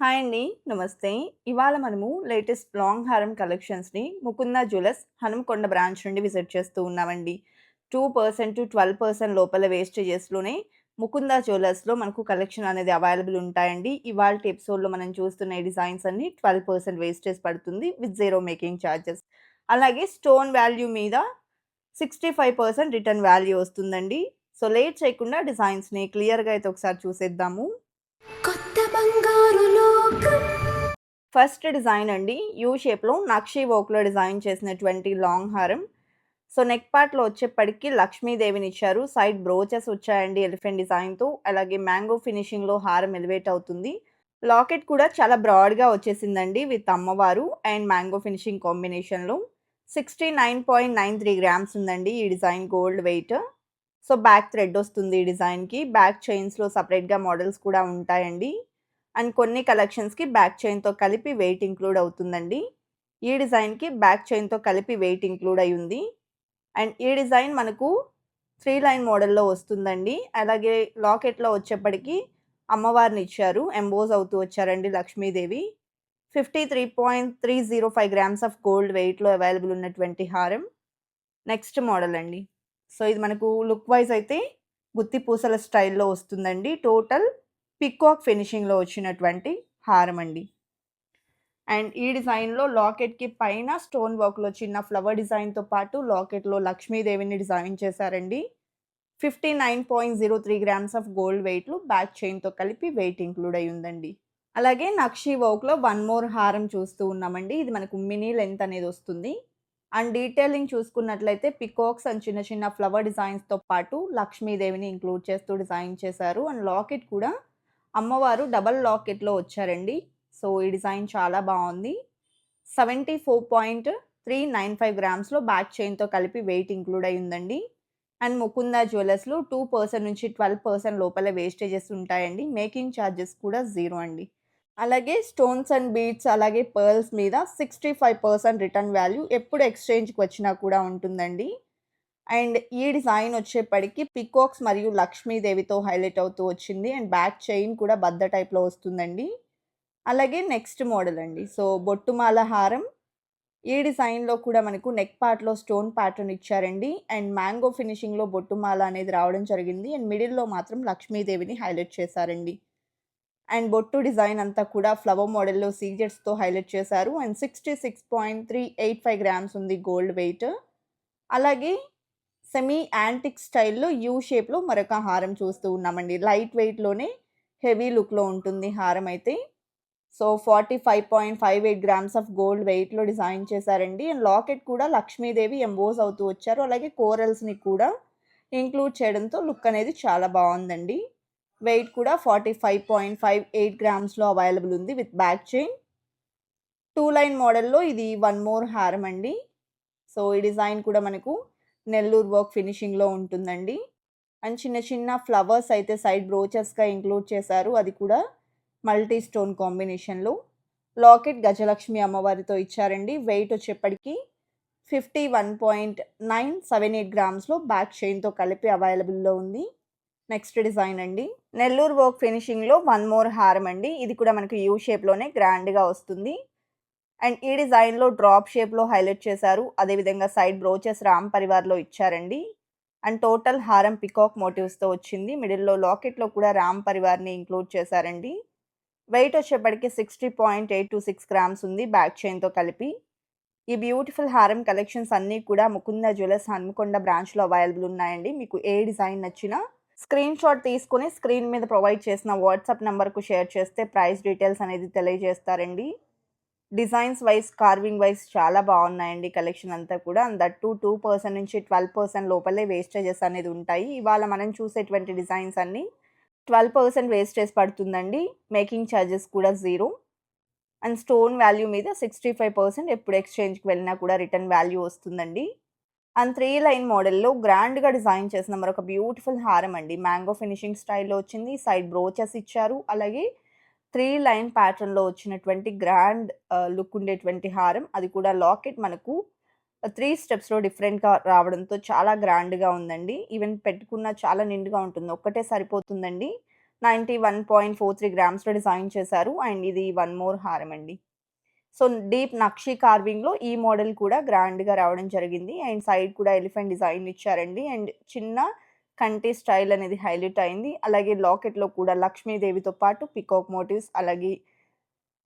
Hi అండి. నమస్తే. ఇవాళ మనము లేటెస్ట్ లాంగ్ హారం కలెక్షన్స్‌ని ముకుంద జ్యువెలర్స్ హనుమకొండ బ్రాంచ్ నుండి విజిట్ చేస్తూ ఉన్నామండి. 2%-12% లోపల వేస్టేజెస్‌లోనే ముకుంద జ్యువెలర్స్‌లో మనకు కలెక్షన్ అనేది అవైలబుల్ ఉంటాయండి. ఇవాళ ఎపిసోడ్‌లో మనం చూస్తున్న డిజైన్స్ అన్ని ట్వెల్వ్ పర్సెంట్ వేస్టేజ్ పడుతుంది విత్ జీరో మేకింగ్ చార్జెస్. అలాగే స్టోన్ వాల్యూ మీద 65% రిటర్న్ వాల్యూ వస్తుందండి. సో, లేట్ చేయకుండా డిజైన్స్‌ని క్లియర్‌గా అయితే ఒకసారి చూసేద్దాము. కొత్త బంగారు లోకం ఫస్ట్ డిజైన్ అండి. యూ షేప్‌లో నక్షి వర్క్‌లో డిజైన్ చేసినటువంటి లాంగ్ హారం. సో, నెక్ పార్ట్‌లో వచ్చేప్పటికి లక్ష్మీదేవినిచ్చారు. సైడ్ బ్రోచెస్ వచ్చాయండి ఎలిఫెంట్ డిజైన్‌తో. అలాగే మ్యాంగో ఫినిషింగ్‌లో హారం ఎలివేట్ అవుతుంది. లాకెట్ కూడా చాలా బ్రాడ్‌గా వచ్చేసిందండి విత్ అమ్మవారు అండ్ మ్యాంగో ఫినిషింగ్ కాంబినేషన్‌లో. 69.93 గ్రామ్స్ ఉందండి ఈ design gold weight. So, back thread వస్తుంది ఈ డిజైన్‌కి. బ్యాక్ చైన్స్‌లో సెపరేట్‌గా మోడల్స్ కూడా ఉంటాయండి. అండ్ కొన్ని కలెక్షన్స్‌కి బ్యాక్ చైన్‌తో కలిపి వెయిట్ ఇంక్లూడ్ అవుతుందండి. ఈ డిజైన్‌కి బ్యాక్ చైన్‌తో కలిపి వెయిట్ ఇంక్లూడ్ అయి ఉంది. అండ్ ఈ డిజైన్ మనకు త్రీ లైన్ మోడల్‌లో వస్తుందండి. అలాగే లాకెట్‌లో వచ్చేప్పటికి అమ్మవారినిచ్చారు. ఎంబోజ్ అవుతూ వచ్చారండి లక్ష్మీదేవి. 53.305 గ్రామ్స్ ఆఫ్ గోల్డ్ వెయిట్‌లో అవైలబుల్ ఉన్నటువంటి హారం. నెక్స్ట్ మోడల్ అండి. సో, ఇది మనకు లుక్ వైస్ అయితే గుత్తి పూసల స్టైల్‌లో వస్తుందండి. టోటల్ పికాక్ ఫినిషింగ్‌లో వచ్చినటువంటి హారం అండి. అండ్ ఈ డిజైన్‌లో లాకెట్‌కి పైన స్టోన్ వర్క్‌లో చిన్న ఫ్లవర్ డిజైన్‌తో పాటు లాకెట్‌లో లక్ష్మీదేవిని డిజైన్ చేశారండి. 59.03 గ్రామ్స్ ఆఫ్ గోల్డ్ వెయిట్లు బ్యాక్ చైన్‌తో కలిపి వెయిట్ ఇంక్లూడ్ అయ్యి ఉందండి. అలాగే నక్షి వర్క్‌లో వన్ మోర్ హారం చూస్తూ ఉన్నామండి. ఇది మనకు మినీ లెంత్ అనేది వస్తుంది. అండ్ డీటెయిలింగ్ చూసుకున్నట్లయితే పికాక్స్ అండ్ చిన్న చిన్న ఫ్లవర్ డిజైన్స్‌తో పాటు లక్ష్మీదేవిని ఇంక్లూడ్ చేస్తూ డిజైన్ చేశారు. అండ్ లాకెట్ కూడా అమ్మవారు డబల్ లాకెట్‌లో వచ్చారండి. సో, ఈ డిజైన్ చాలా బాగుంది seventy four point three nine five గ్రామ్స్‌లో back చైన్‌తో కలిపి వెయిట్ ఇంక్లూడ్ అయ్యి ఉందండి. అండ్ ముకుంద జ్యువెలర్స్‌లో టూ పర్సెంట్ నుంచి 12% లోపల వేస్టేజెస్ ఉంటాయండి. మేకింగ్ ఛార్జెస్ కూడా జీరో అండి. అలాగే స్టోన్స్ అండ్ బీడ్స్ అలాగే పర్ల్స్ మీద 65% రిటర్న్ వాల్యూ ఎప్పుడు ఎక్స్‌చేంజ్‌కి వచ్చినా కూడా ఉంటుందండి. అండ్ ఈ డిజైన్ వచ్చేప్పటికి పికాక్స్ మరియు లక్ష్మీదేవితో హైలైట్ అవుతూ వచ్చింది. అండ్ బ్యాక్ చైన్ కూడా బద్ద టైప్‌లో వస్తుందండి. అలాగే నెక్స్ట్ మోడల్ అండి. సో, బొట్టుమాల హారం. ఈ డిజైన్‌లో కూడా మనకు నెక్ పార్ట్‌లో స్టోన్ ప్యాటర్న్ ఇచ్చారండి. అండ్ మ్యాంగో ఫినిషింగ్‌లో బొట్టుమాల అనేది రావడం జరిగింది. అండ్ మిడిల్‌లో మాత్రం లక్ష్మీదేవిని హైలైట్ చేశారండి. అండ్ బొట్టు డిజైన్ అంతా కూడా ఫ్లవర్ మోడల్‌లో సీజెట్స్‌తో హైలైట్ చేశారు. అండ్ 66.385 గ్రామ్స్ ఉంది గోల్డ్ వెయిట్. అలాగే సెమీ యాంటిక్ స్టైల్‌లో యూ షేప్‌లో మరొక హారం చూస్తూ ఉన్నామండి. లైట్ వెయిట్‌లోనే హెవీ లుక్‌లో ఉంటుంది హారం అయితే. సో, 45.58 గ్రామ్స్ ఆఫ్ గోల్డ్ వెయిట్‌లో డిజైన్ చేశారండి. అండ్ లాకెట్ కూడా లక్ష్మీదేవి ఎంబోజ్ అవుతూ వచ్చారు. అలాగే కోరల్స్‌ని కూడా ఇంక్లూడ్ చేయడంతో లుక్ అనేది చాలా బాగుందండి వెయిట్ కూడా 45.58 గ్రామ్స్‌లో అవైలబుల్ ఉంది with back chain. Two line మోడల్‌లో ఇది వన్ మోర్ హారం అండి. సో, ఈ డిజైన్ కూడా మనకు నెల్లూరు వర్క్ ఫినిషింగ్‌లో ఉంటుందండి. అండ్ చిన్న చిన్న ఫ్లవర్స్ అయితే సైడ్ బ్రోచెస్‌గా ఇంక్లూడ్ చేశారు. అది కూడా మల్టీ స్టోన్ కాంబినేషన్‌లో. లాకెట్ గజలక్ష్మి అమ్మవారితో ఇచ్చారండి. వెయిట్ వచ్చేప్పటికి 51.978 గ్రామ్స్‌లో బ్యాక్ చైన్‌తో కలిపి అవైలబుల్‌లో ఉంది. నెక్స్ట్ డిజైన్ అండి. నెల్లూరు వర్క్ ఫినిషింగ్‌లో వన్ మోర్ హారం అండి. ఇది కూడా మనకు యూ షేప్‌లోనే గ్రాండ్‌గా వస్తుంది. అండ్ ఈ డిజైన్‌లో డ్రాప్ షేప్‌లో హైలైట్ చేశారు. అదేవిధంగా సైడ్ బ్రోచెస్ రామ్ పరివార్‌లో ఇచ్చారండి. అండ్ టోటల్ హారం పికాక్ మోటివ్స్‌తో వచ్చింది. మిడిల్‌లో లాకెట్‌లో కూడా రామ్ పరివార్‌ని ఇంక్లూడ్ చేశారండి. వెయిట్ వచ్చేప్పటికి 60.826 గ్రామ్స్ ఉంది బ్యాక్ చైన్‌తో కలిపి. ఈ బ్యూటిఫుల్ హారం కలెక్షన్స్ అన్నీ కూడా ముకుంద జ్యువెలర్స్ హన్మకొండ బ్రాంచ్‌లో అవైలబుల్ ఉన్నాయండి. మీకు ఏ డిజైన్ నచ్చినా స్క్రీన్ షాట్ తీసుకొని స్క్రీన్ మీద ప్రొవైడ్ చేసిన వాట్సాప్ నెంబర్కు షేర్ చేస్తే ప్రైస్ డీటెయిల్స్ అనేది తెలియజేస్తారండి. డిజైన్స్ వైస్, కార్వింగ్ వైస్ చాలా బాగున్నాయండి కలెక్షన్ అంతా కూడా. అండ్ దట్ టూ పర్సెంట్ నుంచి 12% లోపలే వేస్టేజెస్ అనేది ఉంటాయి. ఇవాళ మనం చూసేటువంటి డిజైన్స్ అన్నీ 12% వేస్టేజ్ పడుతుందండి. మేకింగ్ చార్జెస్ కూడా జీరో. అండ్ స్టోన్ వాల్యూ మీద 65% ఎప్పుడు ఎక్స్‌చేంజ్‌కి వెళ్ళినా కూడా రిటర్న్ వాల్యూ వస్తుందండి. అండ్ త్రీ లైన్ మోడల్‌లో గ్రాండ్‌గా డిజైన్ చేసిన మరొక బ్యూటిఫుల్ హారం అండి. మ్యాంగో ఫినిషింగ్ స్టైల్‌లో వచ్చింది. సైడ్ బ్రోచెస్ ఇచ్చారు. అలాగే త్రీ లైన్ ప్యాటర్న్‌లో వచ్చినటువంటి గ్రాండ్ లుక్ ఉండేటువంటి హారం. అది కూడా లాకెట్ మనకు త్రీ స్టెప్స్‌లో డిఫరెంట్‌గా రావడంతో చాలా గ్రాండ్‌గా ఉందండి. ఈవెన్ పెట్టుకున్న చాలా నిండుగా ఉంటుంది. ఒక్కటే సరిపోతుందండి. Ninety one point four three గ్రామ్స్లో design చేశారు అండ్ ఇది వన్ మోర్ హారం అండి సో డీప్ నక్షి కార్వింగ్లో ఈ మోడల్ కూడా గ్రాండ్గా రావడం జరిగింది. అండ్ సైడ్ కూడా ఎలిఫెంట్ డిజైన్ ఇచ్చారండి. అండ్ చిన్న కంటి స్టైల్ అనేది హైలైట్ అయింది. అలాగే లాకెట్లో కూడా లక్ష్మీదేవితో పాటు పికాక్ మోటివ్స్ అలాగే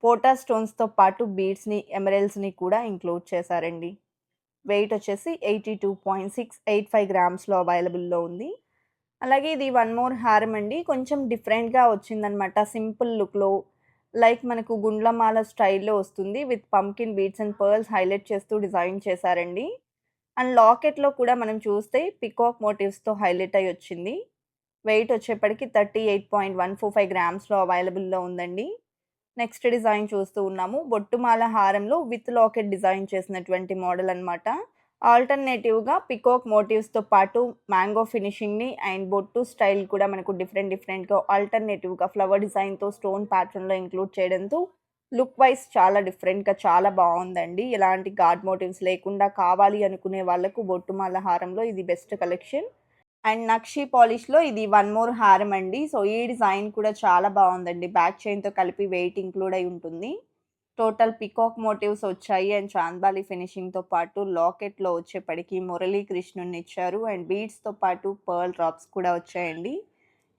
పోటా స్టోన్స్తో పాటు బీడ్స్ని ఎమరల్స్ని కూడా ఇంక్లూడ్ చేశారండి. వెయిట్ వచ్చేసి eighty two point six eight five గ్రామ్స్లో అవైలబుల్లో ఉంది. అలాగే ఇది వన్ మోర్ హారం అండి. కొంచెం డిఫరెంట్గా వచ్చిందనమాట సింపుల్ లుక్లో లైక్ మనకు గుండ్లమాల స్టైల్లో వస్తుంది with pumpkin beads and pearls highlight చేస్తూ డిజైన్ చేశారండి. అండ్ లాకెట్లో కూడా మనం చూస్తే పికాక్ మోటివ్స్తో హైలైట్ అయ్యి వచ్చింది. వెయిట్ వచ్చేప్పటికి thirty eight point one four five గ్రామ్స్లో అవైలబుల్లో ఉందండి. నెక్స్ట్ డిజైన్ చూస్తూ ఉన్నాము. బొట్టుమాల హారంలో విత్ లాకెట్ డిజైన్ చేసినటువంటి మోడల్ అనమాట ఆల్టర్నేటివ్గా పికోక్ మోటివ్స్తో పాటు మ్యాంగో ఫినిషింగ్ని అండ్ బొట్టు స్టైల్ కూడా మనకు డిఫరెంట్ డిఫరెంట్గా ఆల్టర్నేటివ్గా ఫ్లవర్ డిజైన్తో స్టోన్ ప్యాటర్న్లో ఇంక్లూడ్ చేయడంతో లుక్ వైజ్ చాలా డిఫరెంట్గా చాలా బాగుందండి. ఎలాంటి గాడ్ మోటివ్స్ లేకుండా కావాలి అనుకునే వాళ్ళకు బొట్టుమాల హారంలో ఇది బెస్ట్ కలెక్షన్. అండ్ నక్షి పాలిష్లో ఇది వన్ మోర్ హారం అండి. సో ఈ డిజైన్ కూడా చాలా బాగుందండి. బ్యాక్ చైన్తో కలిపి వెయిట్ ఇంక్లూడ్ అయి ఉంటుంది. టోటల్ పికాక్ మోటివ్స్ వచ్చాయి అండ్ చాందాలి ఫినిషింగ్తో పాటు లాకెట్లో వచ్చేప్పటికి మురళీ కృష్ణుని ఇచ్చారు అండ్ బీడ్స్తో పాటు పర్ల్ డ్రాప్స్ కూడా వచ్చాయండి.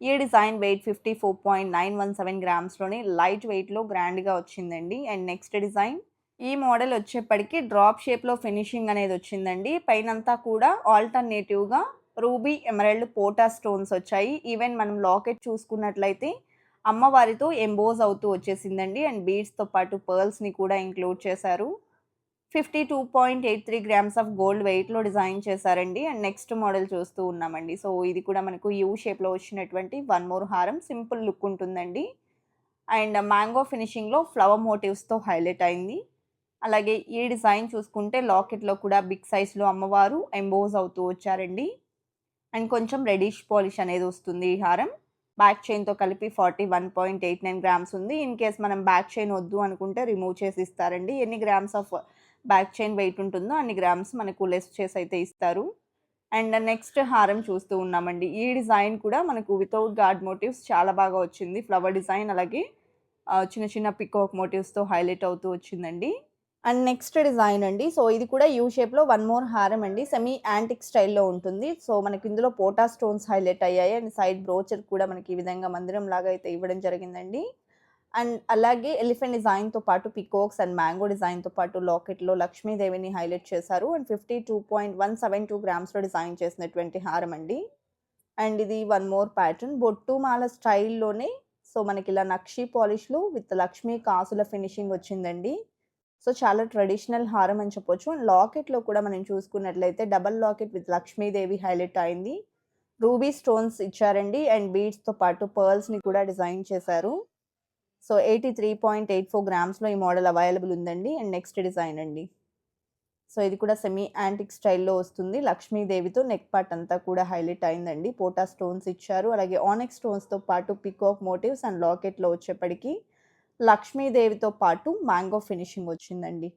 ఈ design weight fifty four point nine one seven గ్రామ్స్లోనే light వెయిట్లో గ్రాండ్గా వచ్చిందండి. అండ్ నెక్స్ట్ డిజైన్ ఈ మోడల్ వచ్చేప్పటికి డ్రాప్ షేప్లో ఫినిషింగ్ అనేది వచ్చిందండి. పైనంతా కూడా ఆల్టర్నేటివ్గా రూబీ ఎమరల్డ్ పోటా స్టోన్స్ వచ్చాయి. ఈవెన్ మనం లాకెట్ చూసుకున్నట్లయితే అమ్మవారితో ఎంబోజ్ అవుతూ వచ్చేసిందండి. అండ్ బీడ్స్తో పాటు పర్ల్స్ని కూడా ఇంక్లూడ్ చేశారు. Fifty two point eight three grams of gold వెయిట్లో డిజైన్ చేశారండి. అండ్ నెక్స్ట్ మోడల్ చూస్తూ ఉన్నామండి. సో ఇది కూడా మనకు యూ షేప్లో వచ్చినటువంటి వన్ మోర్ హారం సింపుల్ లుక్ ఉంటుందండి. అండ్ మ్యాంగో ఫినిషింగ్లో ఫ్లవర్ మోటివ్స్తో హైలైట్ అయింది. అలాగే ఈ డిజైన్ చూసుకుంటే లాకెట్లో కూడా బిగ్ సైజ్లో అమ్మవారు ఎంబోజ్ అవుతూ వచ్చారండి. అండ్ కొంచెం రెడిష్ పాలిష్ అనేది వస్తుంది ఈ హారం. బ్యాక్ చైన్తో కలిపి forty one point eight nine grams ఉంది. ఇన్ కేస్ మనం బ్యాక్ చైన్ వద్దు అనుకుంటే రిమూవ్ చేసి ఇస్తారండి. ఎన్ని grams of back chain weight ఉంటుందో అన్ని గ్రామ్స్ మనకు లెస్ చేసి అయితే ఇస్తారు. అండ్ నెక్స్ట్ హారం చూస్తూ ఉన్నామండి. ఈ డిజైన్ కూడా మనకు వితౌట్ గార్డ్ మోటివ్స్ చాలా బాగా వచ్చింది. ఫ్లవర్ డిజైన్ అలాగే చిన్న చిన్న పికోక్ మోటివ్స్తో హైలైట్ అవుతూ వచ్చిందండి. అండ్ నెక్స్ట్ డిజైన్ అండి. సో ఇది కూడా యూ షేప్లో వన్ మోర్ హారం అండి. సెమీ యాంటిక్ స్టైల్లో ఉంటుంది. సో మనకి ఇందులో పోటా స్టోన్స్ హైలైట్ అయ్యాయి. అండ్ సైడ్ బ్రోచర్ కూడా మనకి ఈ విధంగా మందిరం లాగా అయితే ఇవ్వడం జరిగిందండి. అండ్ అలాగే ఎలిఫెంట్ డిజైన్తో పాటు పికోక్స్ అండ్ మ్యాంగో డిజైన్తో పాటు లాకెట్లో లక్ష్మీదేవిని హైలైట్ చేశారు. And fifty two point one seven two గ్రామ్స్లో design చేసినటువంటి హారం అండి. అండ్ ఇది వన్ మోర్ ప్యాటర్న్. బొట్టు మాల స్టైల్లోనే సో మనకి ఇలా నక్షి పాలిష్లు విత్ లక్ష్మీ కాసుల ఫినిషింగ్ వచ్చిందండి. సో చాలా ట్రెడిషనల్ హారం అని చెప్పొచ్చు. లాకెట్లో కూడా మనం చూసుకున్నట్లయితే double locket with Lakshmidevi highlight అయింది. రూబీ స్టోన్స్ ఇచ్చారండి. అండ్ బీడ్స్తో పాటు పర్ల్స్ని కూడా డిజైన్ చేశారు. So eighty three point eight four గ్రామ్స్లో ఈ మోడల్ అవైలబుల్ ఉందండి. అండ్ నెక్స్ట్ డిజైన్ అండి. సో ఇది కూడా సెమీ యాంటిక్ స్టైల్లో వస్తుంది. లక్ష్మీదేవితో నెక్ పార్ట్ అంతా కూడా హైలైట్ అయిందండి. పోటా స్టోన్స్ ఇచ్చారు. అలాగే ఆనెక్ స్టోన్స్తో పాటు పికాక్ మోటివ్స్ అండ్ లాకెట్లో వచ్చేప్పటికి లక్ష్మీదేవితో పాటు మ్యాంగో ఫినిషింగ్ వచ్చిందండి.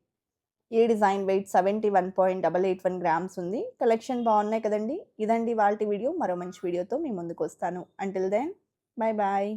ఈ design weight seventy one point double eight one grams ఉంది. కలెక్షన్ బాగున్నాయి కదండి. ఇదండి వాళ్ళ వీడియో. మరో మంచి వీడియోతో మీ ముందుకు వస్తాను. Until then bye bye